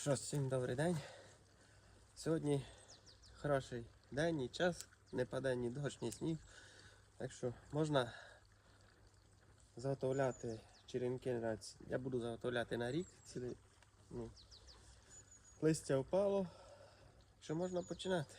Що, всім добрий день. Сьогодні хороший день і час, не паде ні дощ, ні сніг. Так що можна заготовляти черенки. Я буду заготовляти на рік цілий. Ну, листя впало. Що можна починати?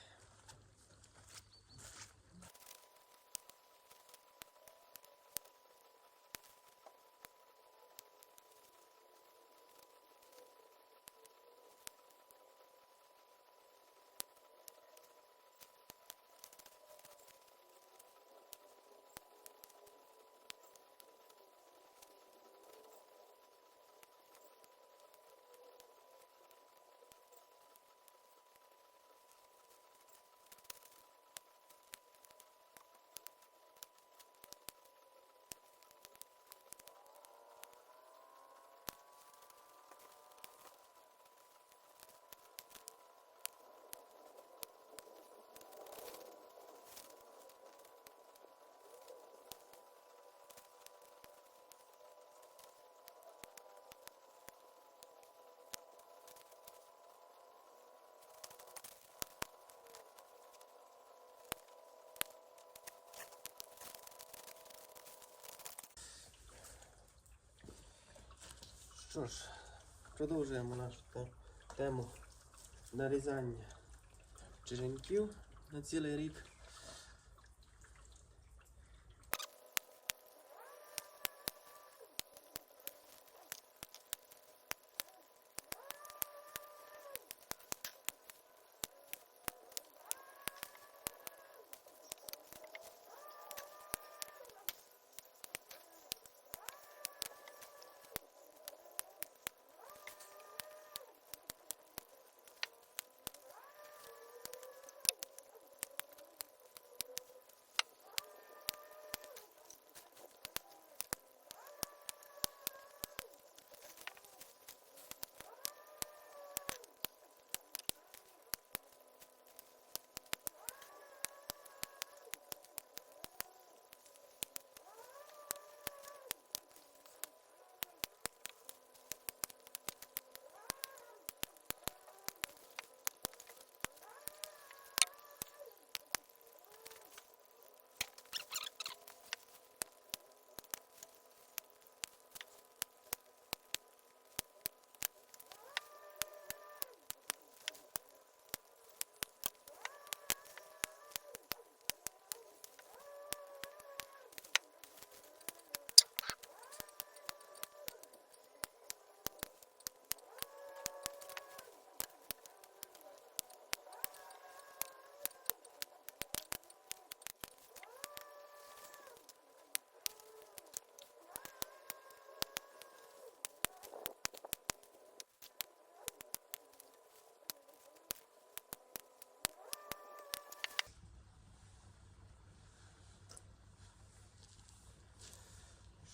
Що ж, продовжуємо нашу тему нарізання черенків на цілий рік.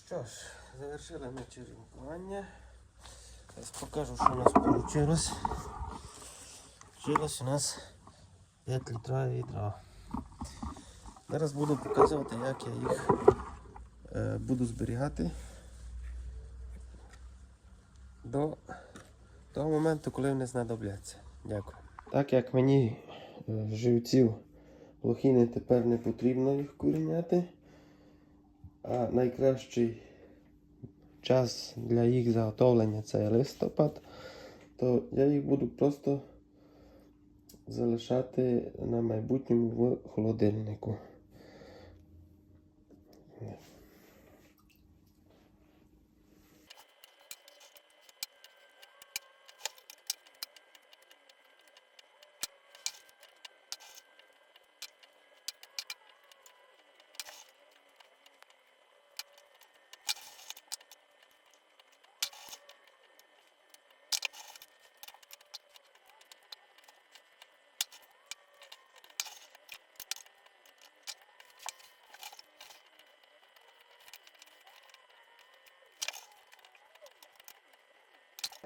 Що ж, завершили ми черенкування. Зараз покажу, що у нас вийшло. Вийшло у нас 5 літрів відра. Зараз буду показувати, як я їх е, буду зберігати до того моменту, коли вони знадобляться. Дякую. Так як мені е, живців лохіни тепер не потрібно їх куріняти. А найкращий час для їх заготовлення це листопад, то я їх буду просто залишати на майбутньому в холодильнику.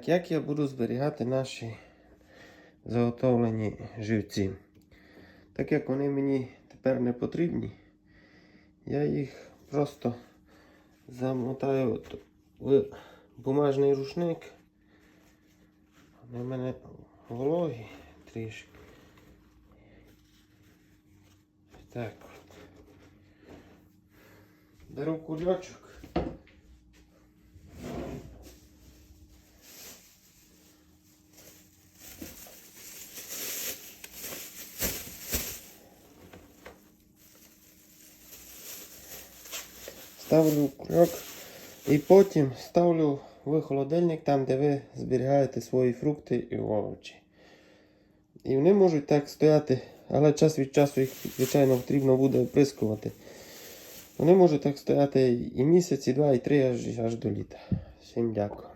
Як я буду зберігати наші заготовлені живці? Так як вони мені тепер не потрібні, я їх просто замотаю в бумажний рушник Вони в мене вологі трішки. Так. Беру кульочок. Ставлю крок. і потім ставлю в холодильник там, де ви зберігаєте свої фрукти і овочі. І вони можуть так стояти, але час від часу їх, звичайно, потрібно буде оприскувати. Вони можуть так стояти і місяць, і два, і три, аж, аж до літа. Всім дякую.